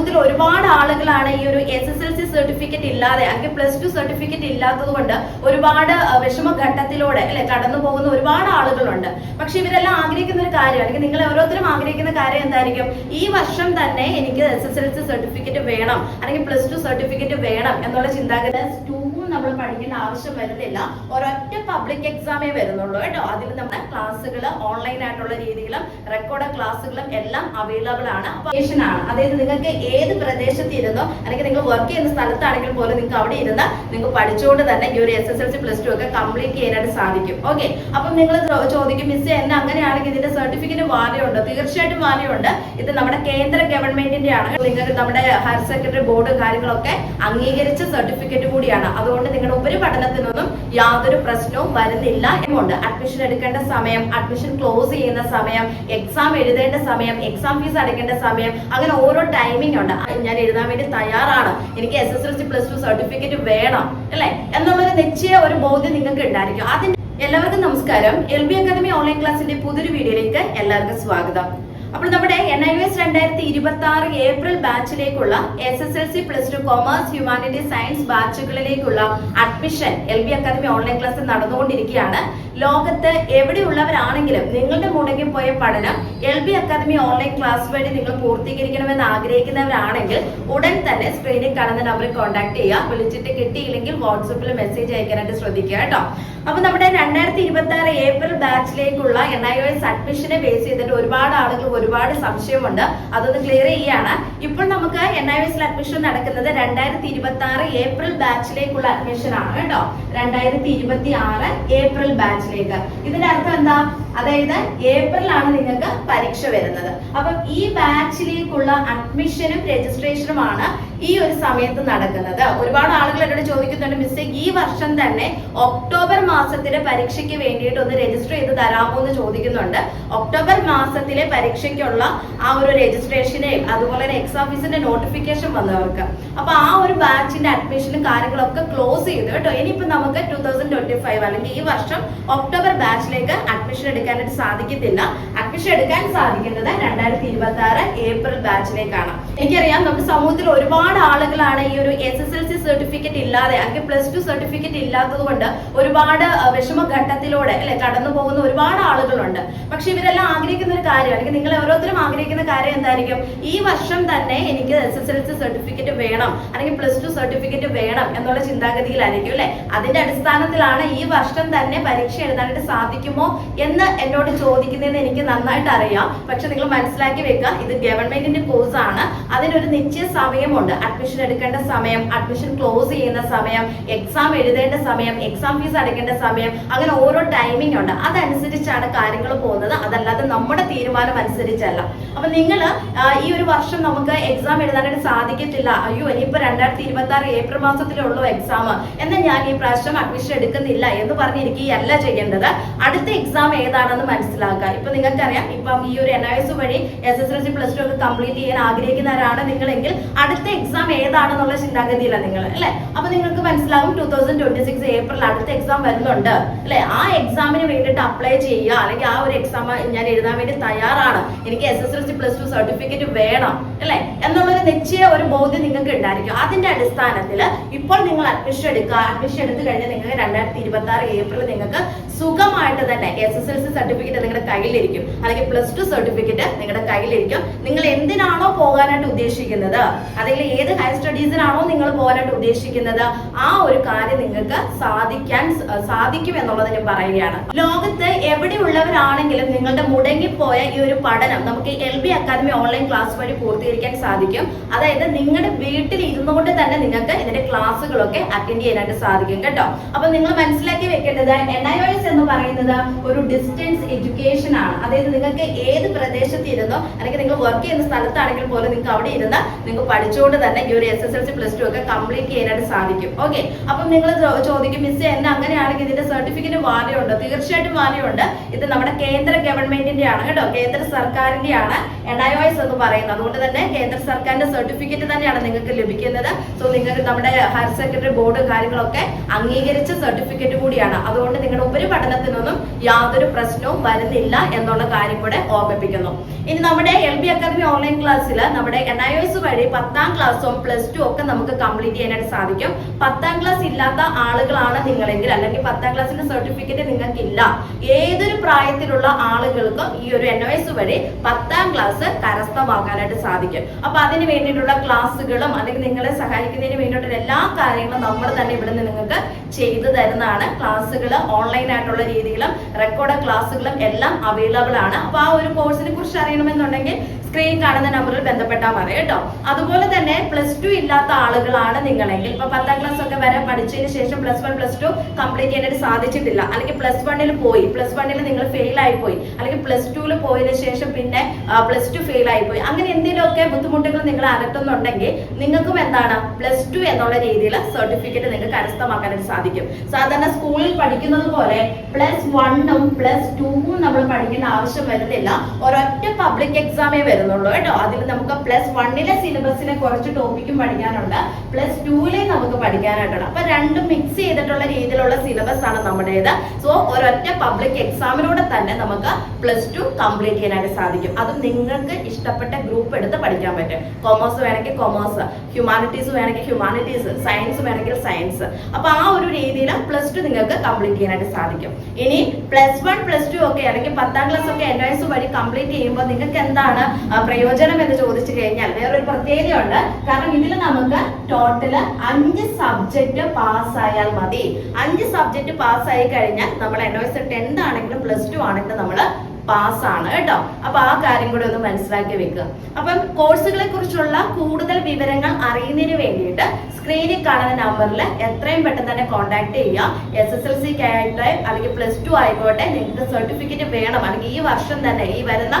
സമൂഹത്തിൽ ഒരുപാട് ആളുകളാണ് ഈ ഒരു S S L C certificate ഇല്ലാതെ അല്ലെങ്കിൽ പ്ലസ് ടു സർട്ടിഫിക്കറ്റ് ഇല്ലാത്തത് കൊണ്ട് ഒരുപാട് വിഷമ വിഷമഘട്ടത്തിലൂടെ അല്ലെ കടന്നു പോകുന്ന ഒരുപാട് ആളുകളുണ്ട്. പക്ഷെ ഇവരെല്ലാം ആഗ്രഹിക്കുന്ന ഒരു കാര്യം അല്ലെങ്കിൽ നിങ്ങൾ ഓരോരുത്തരും ആഗ്രഹിക്കുന്ന കാര്യം എന്തായിരിക്കും? ഈ വർഷം തന്നെ എനിക്ക് S S L C certificate വേണം. അല്ലെങ്കിൽ പ്ലസ് ടു സർട്ടിഫിക്കറ്റ് വേണം എന്നുള്ള ചിന്താഗതി. ടു നമ്മൾ പഠിക്കേണ്ട ആവശ്യം വരുന്നില്ല. ഒരൊറ്റ പബ്ലിക് എക്സാമേ വരുന്നുള്ളൂ കേട്ടോ. അതിൽ നമ്മുടെ ക്ലാസ്സുകൾ ഓൺലൈൻ ആയിട്ടുള്ള രീതിയിലും റെക്കോർഡ് ക്ലാസ്സുകളും എല്ലാം അവൈലബിൾ ആണ്. ആണ്. അതായത് നിങ്ങൾക്ക് ഏത് പ്രദേശത്ത് ഇരുന്നോ അല്ലെങ്കിൽ നിങ്ങൾ വർക്ക് ചെയ്യുന്ന സ്ഥലത്താണെങ്കിൽ പോലും നിങ്ങൾക്ക് അവിടെ ഇരുന്ന് നിങ്ങൾക്ക് പഠിച്ചുകൊണ്ട് തന്നെ ഈ ഒരു S S L C plus two ഒക്കെ കംപ്ലീറ്റ് ചെയ്യാനായിട്ട് സാധിക്കും. ഓക്കെ അപ്പം നിങ്ങൾ ചോദിക്കും മിസ് എന്നെ അങ്ങനെയാണെങ്കിൽ ഇതിന്റെ സർട്ടിഫിക്കറ്റ് വാല്യൂ ഉണ്ട്. തീർച്ചയായിട്ടും വാല്യൂ ഉണ്ട്. ഇത് നമ്മുടെ കേന്ദ്ര ഗവൺമെന്റിന്റെ ആണ്. നിങ്ങൾക്ക് നമ്മുടെ ഹയർ സെക്കൻഡറി ബോർഡ് കാര്യങ്ങളൊക്കെ അംഗീകരിച്ച സർട്ടിഫിക്കറ്റ് കൂടിയാണ്. അതുകൊണ്ട് നിങ്ങളുടെ ഉപരിപഠനത്തിനൊന്നും യാതൊരു പ്രശ്നവും വരുന്നില്ല എന്നുണ്ട്. അഡ്മിഷൻ എടുക്കേണ്ട സമയം അഡ്മിഷൻ ക്ലോസ് ചെയ്യുന്ന സമയം എക്സാം എഴുതേണ്ട സമയം എക്സാം ഫീസ് അടയ്ക്കേണ്ട സമയം അങ്ങനെ ഓരോ ടൈമിംഗ് ഉണ്ട്. ഞാൻ എഴുതാൻ വേണ്ടി തയ്യാറാണ്. എനിക്ക് S S L C plus two certificate വേണം അല്ലെ? എന്നുള്ളൊരു നിശ്ചയ ഒരു ബോധ്യം നിങ്ങൾക്ക് ഉണ്ടായിരിക്കും. അതിന് എല്ലാവർക്കും നമസ്കാരം. എൽ ബി അക്കാദമി ഓൺലൈൻ ക്ലാസിന്റെ പുതിയൊരു വീഡിയോയിലേക്ക് എല്ലാവർക്കും സ്വാഗതം. അപ്പോൾ നമ്മുടെ എൻ ഐ എസ് രണ്ടായിരത്തി ഇരുപത്തി ആറ് April ബാച്ചിലേക്കുള്ള S S L C plus two commerce humanity science ബാച്ചുകളിലേക്കുള്ള admission L B academy online class നടന്നുകൊണ്ടിരിക്കുകയാണ്. ലോകത്ത് എവിടെയുള്ളവരാണെങ്കിലും നിങ്ങളുടെ മുടങ്ങി പോയ പഠനം L B academy online class വഴി നിങ്ങൾ പൂർത്തീകരിക്കണമെന്ന് ആഗ്രഹിക്കുന്നവരാണെങ്കിൽ ഉടൻ തന്നെ സ്ക്രീനിൽ കാണുന്ന നമ്പറിൽ കോൺടാക്ട് ചെയ്യുക. വിളിച്ചിട്ട് കിട്ടിയില്ലെങ്കിൽ വാട്സപ്പിൽ മെസ്സേജ് അയക്കാനായിട്ട് ശ്രദ്ധിക്കുക കേട്ടോ. അപ്പൊ നമ്മുടെ രണ്ടായിരത്തി ഇരുപത്തി ആറ് ഏപ്രിൽ ബാച്ചിലേക്കുള്ള എൻ ഐ എസ് അഡ്മിഷനെ ബേസ് ചെയ്തിട്ട് ഒരുപാട് ആളുകൾ ഒരുപാട് സംശയമുണ്ട്. അതൊന്ന് ക്ലിയർ ചെയ്യാണ്. ഇപ്പോൾ നമുക്ക് എൻ ഐ എസിൽ അഡ്മിഷൻ നടക്കുന്നത് രണ്ടായിരത്തി ഇരുപത്തി ആറ് ഏപ്രിൽ ബാച്ചിലേക്കുള്ള അഡ്മിഷൻ ആണ് കേട്ടോ. രണ്ടായിരത്തി ഇരുപത്തി ആറ് ഏപ്രിൽ ബാച്ചിലേക്ക്. ഇതിന്റെ അർത്ഥം എന്താ? അതായത് ഏപ്രിലാണ് നിങ്ങൾക്ക് പരീക്ഷ വരുന്നത്. അപ്പം ഈ ബാച്ചിലേക്കുള്ള അഡ്മിഷനും രജിസ്ട്രേഷനുമാണ് ഈ ഒരു സമയത്ത് നടക്കുന്നത്. ഒരുപാട് ആളുകൾ എന്നോട് ചോദിക്കുന്നുണ്ട് മിസ് ഈ വർഷം തന്നെ ഒക്ടോബർ മാസത്തിലെ പരീക്ഷയ്ക്ക് വേണ്ടിയിട്ട് ഒന്ന് രജിസ്റ്റർ ചെയ്ത് തരാമോ എന്ന് ചോദിക്കുന്നുണ്ട്. ഒക്ടോബർ മാസത്തിലെ പരീക്ഷയ്ക്കുള്ള ആ ഒരു രജിസ്ട്രേഷനെയും അതുപോലെ തന്നെ എക്സാം ഫീസിന്റെ നോട്ടിഫിക്കേഷൻ വന്നവർക്ക്. അപ്പൊ ആ ഒരു ബാച്ചിന്റെ അഡ്മിഷനും കാര്യങ്ങളൊക്കെ ക്ലോസ് ചെയ്തു കേട്ടോ. ഇനിയിപ്പോ നമുക്ക് ടൂ തൗസൻഡ് ട്വന്റി ഫൈവ് അല്ലെങ്കിൽ ഈ വർഷം ഒക്ടോബർ ബാച്ചിലേക്ക് അഡ്മിഷൻ എടുക്കാനായിട്ട് സാധിക്കത്തില്ല. അഡ്മിഷൻ എടുക്കാൻ സാധിക്കുന്നത് രണ്ടായിരത്തി ഇരുപത്തി ആറ് ഏപ്രിൽ ബാച്ചിലേക്കാണ്. എനിക്കറിയാം നമ്മുടെ സമൂഹത്തിൽ ഒരുപാട് ആളുകളാണ് ഈ ഒരു S S L C certificate ഇല്ലാതെ അല്ലെങ്കിൽ പ്ലസ് ടു സർട്ടിഫിക്കറ്റ് ഇല്ലാത്തത് കൊണ്ട് ഒരുപാട് വിഷമഘട്ടത്തിലൂടെ അല്ലെ കടന്നു പോകുന്ന ഒരുപാട് ആളുകളുണ്ട്. പക്ഷെ ഇവരെല്ലാം ആഗ്രഹിക്കുന്ന ഒരു കാര്യം അല്ലെങ്കിൽ നിങ്ങൾ ഓരോരുത്തരും ആഗ്രഹിക്കുന്ന കാര്യം എന്തായിരിക്കും? ഈ വർഷം തന്നെ എനിക്ക് S S L C certificate വേണം അല്ലെങ്കിൽ പ്ലസ് ടു സർട്ടിഫിക്കറ്റ് വേണം എന്നുള്ള ചിന്താഗതിയിലായിരിക്കും അല്ലെ? അതിന്റെ അടിസ്ഥാനത്തിലാണ് ഈ വർഷം തന്നെ പരീക്ഷ എഴുതാനായിട്ട് സാധിക്കുമോ എന്ന് എന്നോട് ചോദിക്കുന്നതെന്ന് എനിക്ക് നന്നായിട്ട് അറിയാം. പക്ഷെ നിങ്ങൾ മനസ്സിലാക്കി വെക്കുക ഇത് ഗവൺമെന്റിന്റെ കോഴ്സാണ് അതിനൊരു നിശ്ചയ സമയമുണ്ട്. അഡ്മിഷൻ എടുക്കേണ്ട സമയം അഡ്മിഷൻ ക്ലോസ് ചെയ്യുന്ന സമയം എക്സാം എഴുതേണ്ട സമയം എക്സാം ഫീസ് അടയ്ക്കേണ്ട സമയം അങ്ങനെ ഓരോ ടൈമിംഗ് ഉണ്ട്. അതനുസരിച്ചാണ് കാര്യങ്ങൾ പോകുന്നത്. അതല്ലാതെ നമ്മുടെ തീരുമാനം അനുസരിച്ചല്ല. അപ്പൊ നിങ്ങൾ ഈ ഒരു വർഷം നമുക്ക് എക്സാം എഴുതാനായിട്ട് സാധിക്കത്തില്ല. അയ്യോ ഇനിയിപ്പോ രണ്ടായിരത്തി ഇരുപത്തി ആറ് ഏപ്രിൽ മാസത്തിലേ ഉള്ളൂ എക്സാം എന്നാൽ ഞാൻ ഈ പ്രാവശ്യം അഡ്മിഷൻ എടുക്കുന്നില്ല എന്ന് പറഞ്ഞിരിക്കുകയല്ല ചെയ്യേണ്ടത്. അടുത്ത എക്സാം ഏതാണെന്ന് മനസ്സിലാക്കുക. ഇപ്പൊ നിങ്ങൾക്കറിയാം ഇപ്പം ഈ ഒരു എൻ ഐ എസ് വഴി S S L C plus two ഒക്കെ കംപ്ലീറ്റ് ചെയ്യാൻ ആഗ്രഹിക്കുന്നവരാണ് നിങ്ങളെങ്കിൽ അടുത്ത എക്സാം ഏതാണെന്നുള്ള ചിന്താഗതിയില്ല നിങ്ങൾ അല്ലെ? അപ്പൊ നിങ്ങൾക്ക് മനസ്സിലാവും two thousand twenty six April അടുത്ത എക്സാം വരുന്നുണ്ട് അല്ലെ? ആ എക്സാമിന് വേണ്ടിയിട്ട് അപ്ലൈ ചെയ്യുക അല്ലെങ്കിൽ ആ ഒരു എക്സാം ഞാൻ എഴുതാൻ വേണ്ടി തയ്യാറാണ്. എനിക്ക് S S L C plus two certificate വേണം അല്ലെ? എന്നുള്ളൊരു നിശ്ചയ ഒരു ബോധ്യം നിങ്ങൾക്ക് ഉണ്ടായിരിക്കും. അതിന്റെ അടിസ്ഥാനത്തിൽ ഇപ്പോൾ നിങ്ങൾ അഡ്മിഷൻ എടുക്കുക. അഡ്മിഷൻ എടുത്തു കഴിഞ്ഞാൽ നിങ്ങൾക്ക് രണ്ടായിരത്തി ഇരുപത്തി ആറ് ഏപ്രിൽ നിങ്ങൾക്ക് സുഖമായിട്ട് തന്നെ S S L C certificate നിങ്ങളുടെ കയ്യിലിരിക്കും. അല്ലെങ്കിൽ പ്ലസ് ടു സർട്ടിഫിക്കറ്റ് നിങ്ങളുടെ കയ്യിലിരിക്കും. നിങ്ങൾ എന്തിനാണോ പോകാനായിട്ട് ഉദ്ദേശിക്കുന്നത്. അല്ലെങ്കിൽ ഏത് ഹയർ സ്റ്റഡീസിനാണോ നിങ്ങൾ പോകാനായിട്ട് ഉദ്ദേശിക്കുന്നത്. ആ ഒരു കാര്യം നിങ്ങൾക്ക് സാധിക്കാൻ സാധിക്കും എന്നുള്ളത് ഞാൻ പറയുകയാണ്. ലോകത്ത് എവിടെയുള്ളവരാണെങ്കിലും നിങ്ങളുടെ മുടങ്ങിപ്പോയ ഈ ഒരു പഠനം നമുക്ക് L B academy online class വഴി പൂർത്തീകരിക്കാൻ സാധിക്കും. അതായത് നിങ്ങളുടെ വീട്ടിൽ ഇരുന്നു കൊണ്ട് തന്നെ നിങ്ങൾക്ക് ഇതിന്റെ ക്ലാസ്സുകളൊക്കെ അറ്റൻഡ് ചെയ്യാനായിട്ട് സാധിക്കും കേട്ടോ. അപ്പൊ നിങ്ങൾ മനസ്സിലാക്കി വെക്കേണ്ടത് എൻ ഐ എന്ന് പറയുന്നത് ഒരു ഡിസ്റ്റൻസ് എഡ്യൂക്കേഷൻ ആണ്. അതായത് നിങ്ങൾക്ക് ഏത് പ്രദേശത്ത് ഇരുന്നോ അല്ലെങ്കിൽ നിങ്ങൾ വർക്ക് ചെയ്യുന്ന സ്ഥലത്താണെങ്കിൽ പോലും നിങ്ങൾക്ക് അവിടെ ഇരുന്ന് നിങ്ങൾക്ക് പഠിച്ചുകൊണ്ട് തന്നെ ഈ ഒരു S S L C plus two ഒക്കെ കംപ്ലീറ്റ് ചെയ്യാനായിട്ട് സാധിക്കും. ഓക്കെ അപ്പം നിങ്ങൾ ചോദിക്കും മിസ് എന്നെ അങ്ങനെയാണെങ്കിൽ ഇതിന്റെ സർട്ടിഫിക്കറ്റ് വാല്യൂ ഉണ്ട്. തീർച്ചയായിട്ടും വാല്യൂ ഉണ്ട്. ഇത് നമ്മുടെ കേന്ദ്ര ഗവൺമെന്റിന്റെ ആണ് കേട്ടോ. കേന്ദ്ര സർക്കാരിന്റെ ആണ് എൻ ഐ എസ് എന്ന് പറയുന്നത്. അതുകൊണ്ട് തന്നെ കേന്ദ്ര സർക്കാരിന്റെ സർട്ടിഫിക്കറ്റ് തന്നെയാണ് നിങ്ങൾക്ക് ലഭിക്കുന്നത്. സോ നിങ്ങൾക്ക് നമ്മുടെ ഹയർ സെക്കൻഡറി ബോർഡ് കാര്യങ്ങളൊക്കെ അംഗീകരിച്ച സർട്ടിഫിക്കറ്റ് കൂടിയാണ്. അതുകൊണ്ട് നിങ്ങളുടെ ഉപരിപഠനത്തിനൊന്നും യാതൊരു പ്രശ്നവും വരുന്നില്ല എന്നുള്ള കാര്യം കൂടെ ഓർമ്മിപ്പിക്കുന്നു. ഇനി നമ്മുടെ എൽ ബി അക്കാദമി ഓൺലൈൻ ക്ലാസ്സിൽ നമ്മുടെ എൻ ഐ എസ് വഴി പത്താം ക്ലാസ്സും പ്ലസ് ടു ഒക്കെ നമുക്ക് കംപ്ലീറ്റ് ചെയ്യാനായിട്ട് സാധിക്കും. പത്താം ക്ലാസ് ഇല്ലാത്ത ആളുകളാണ് നിങ്ങളെങ്കിൽ അല്ലെങ്കിൽ പത്താം ക്ലാസ്സിന്റെ സർട്ടിഫിക്കറ്റ് നിങ്ങൾക്കില്ല. ഏതൊരു പ്രായത്തിലുള്ള ആളുകൾക്കും ഈ ഒരു എൻ എസ് വഴി പത്താം ക്ലാസ് കരസ്ഥമാക്കാനായിട്ട് സാധിക്കും. അപ്പൊ അതിന് വേണ്ടിയിട്ടുള്ള ക്ലാസ്സുകളും അല്ലെങ്കിൽ നിങ്ങളെ സഹായിക്കുന്നതിന് വേണ്ടിയിട്ടുള്ള എല്ലാ കാര്യങ്ങളും നമ്മൾ തന്നെ ഇവിടെ നിന്ന് നിങ്ങൾക്ക് ചെയ്തു തരുന്നതാണ്. ക്ലാസ്സുകൾ ഓൺലൈൻ ആയിട്ടുള്ള രീതികളും റെക്കോർഡ് ക്ലാസ്സുകളും എല്ലാം അവൈലബിൾ ആണ്. അപ്പൊ ആ ഒരു കോഴ്സിനെ കുറിച്ച് അറിയണമെന്നുണ്ടെങ്കിൽ സ്ക്രീൻ കാണുന്ന നമ്പറിൽ ബന്ധപ്പെട്ടാൽ മതി കേട്ടോ. അതുപോലെ തന്നെ പ്ലസ് ടു ഇല്ലാത്ത ആളുകളാണ് നിങ്ങളെങ്കിൽ. ഇപ്പൊ പത്താം ക്ലാസ് ഒക്കെ വരെ പഠിച്ചതിന് ശേഷം plus one plus two complete ചെയ്യാനായിട്ട് സാധിച്ചിട്ടില്ല. അല്ലെങ്കിൽ പ്ലസ് വണ്ണിൽ പോയി. പ്ലസ് വണ്ണിൽ നിങ്ങൾ ഫെയിൽ ആയി പോയി. അല്ലെങ്കിൽ പ്ലസ് ടുവിൽ പോയതിന് ശേഷം പിന്നെ പ്ലസ് ടു ഫെയിൽ ആയി പോയി. അങ്ങനെ എന്തെങ്കിലുമൊക്കെ ബുദ്ധിമുട്ടുകൾ നിങ്ങൾ അലട്ടുന്നുണ്ടെങ്കിൽ നിങ്ങൾക്കും എന്താണ്? പ്ലസ് ടു എന്നുള്ള രീതിയിൽ സർട്ടിഫിക്കറ്റ് നിങ്ങൾക്ക് കരസ്ഥമാക്കാനായിട്ട് സാധിക്കും. സാധാരണ സ്കൂളിൽ പഠിക്കുന്നത് പോലെ പ്ലസ് വണ്ണും പ്ലസ് ടൂവും നമ്മൾ പഠിക്കേണ്ട ആവശ്യം വരുന്നില്ല. ഒരൊറ്റ പബ്ലിക് എക്സാമേ വരുന്നുള്ളൂ കേട്ടോ. അതിൽ നമുക്ക് പ്ലസ് വണ്ണിലെ സിലബസിലെ കുറച്ച് ടോപ്പിക്കും പഠിക്കാനുണ്ട്. പ്ലസ് ടൂവിലെ നമുക്ക് പഠിക്കാനായിട്ടുണ്ട് അപ്പൊ രണ്ടും മിക്സ് ചെയ്തിട്ടുള്ള രീതിയിലുള്ള സിലബസ് ആണ് നമ്മുടേത്. സോ ഒരൊറ്റ പബ്ലിക് എക്സാമിലൂടെ തന്നെ നമുക്ക് പ്ലസ് ടു കംപ്ലീറ്റ് ചെയ്യാനായിട്ട് സാധിക്കും. അതും നിങ്ങൾക്ക് ഇഷ്ടപ്പെട്ട ഗ്രൂപ്പ് എടുത്ത് പഠിക്കാൻ പറ്റും. കൊമേഴ്സ് വേണമെങ്കിൽ കൊമേഴ്സ് ഹ്യൂമാനിറ്റീസ് വേണമെങ്കിൽ ഹ്യൂമാനിറ്റീസ് സയൻസ് വേണമെങ്കിൽ സയൻസ് അപ്പൊ ആ ഒരു രീതിയിൽ പ്ലസ് ടു നിങ്ങൾക്ക് കംപ്ലീറ്റ് ചെയ്യാനായിട്ട് സാധിക്കും. ഇനി പ്ലസ് വൺ പ്ലസ് ടു ഒക്കെ അല്ലെങ്കിൽ പത്താം ക്ലാസ് ഒക്കെ എൻട്രൻസ് വഴി കംപ്ലീറ്റ് ചെയ്യുമ്പോൾ നിങ്ങൾക്ക് എന്താണ് പ്രയോജനം എന്ന് ചോദിച്ചു കഴിഞ്ഞാൽ വേറൊരു പ്രത്യേകതയുണ്ട്. കാരണം ഇതിൽ നമുക്ക് ടോട്ടൽ അഞ്ച് സബ്ജക്ട് പാസ്സായാൽ മതി. അഞ്ച് സബ്ജക്ട് പാസ്സായി കഴിഞ്ഞാൽ നമ്മൾ എസ് ടെൻത്ത് ആണെങ്കിലും പ്ലസ് ടു ആണെങ്കിലും നമ്മൾ പാസ്സാണ് കേട്ടോ. അപ്പൊ ആ കാര്യം കൂടി ഒന്ന് മനസ്സിലാക്കി വെക്കുക. അപ്പം കോഴ്സുകളെ കുറിച്ചുള്ള കൂടുതൽ വിവരങ്ങൾ അറിയുന്നതിന് വേണ്ടിയിട്ട് സ്ക്രീനിൽ കാണുന്ന നമ്പറിൽ എത്രയും പെട്ടെന്ന് തന്നെ കോൺടാക്ട് ചെയ്യുക. എസ് എസ് എൽ സി ആയിട്ട് അല്ലെങ്കിൽ പ്ലസ് ടു ആയിക്കോട്ടെ നിങ്ങൾക്ക് സർട്ടിഫിക്കറ്റ് വേണം. അല്ലെങ്കിൽ ഈ വർഷം തന്നെ ഈ വരുന്ന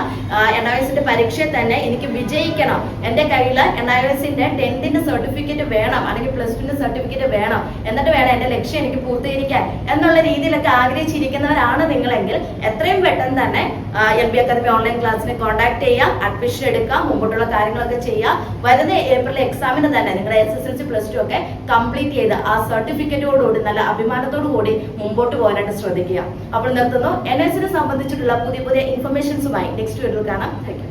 എൻ ഐ എസിന്റെ പരീക്ഷയിൽ തന്നെ എനിക്ക് വിജയിക്കണം. എന്റെ കയ്യിൽ എൻ ഐ എസിന്റെ ടെൻത്തിന്റെ സർട്ടിഫിക്കറ്റ് വേണം. അല്ലെങ്കിൽ പ്ലസ് ടുന്റെ സർട്ടിഫിക്കറ്റ് വേണം. എന്നിട്ട് വേണം എന്റെ ലക്ഷ്യം എനിക്ക് പൂർത്തീകരിക്കാൻ. എന്നുള്ള രീതിയിലൊക്കെ ആഗ്രഹിച്ചിരിക്കുന്നവരാണ് നിങ്ങളെങ്കിൽ എത്രയും പെട്ടെന്ന് തന്നെ എൽ ബി അക്കാദമി ഓൺലൈൻ ക്ലാസ്സിനെ കോൺടാക്ട് ചെയ്യാം അഡ്മിഷൻ എടുക്കാം മുമ്പോട്ടുള്ള കാര്യങ്ങളൊക്കെ ചെയ്യാം വരുന്ന ഏപ്രിൽ എക്സാമിന് തന്നെ നിങ്ങളുടെ S S L C plus two ഒക്കെ കംപ്ലീറ്റ് ചെയ്ത് ആ സർട്ടിഫിക്കറ്റോടുകൂടി നല്ല അഭിമാനത്തോടു കൂടി മുമ്പോട്ട് പോകാനായിട്ട് ശ്രദ്ധിക്കുക. അപ്പോൾ നിർത്തുന്നു. എൻ എസിനെ സംബന്ധിച്ചിട്ടുള്ള പുതിയ പുതിയ ഇൻഫർമേഷൻസുമായി നെക്സ്റ്റ് വീഡിയോ കാണാം. താങ്ക്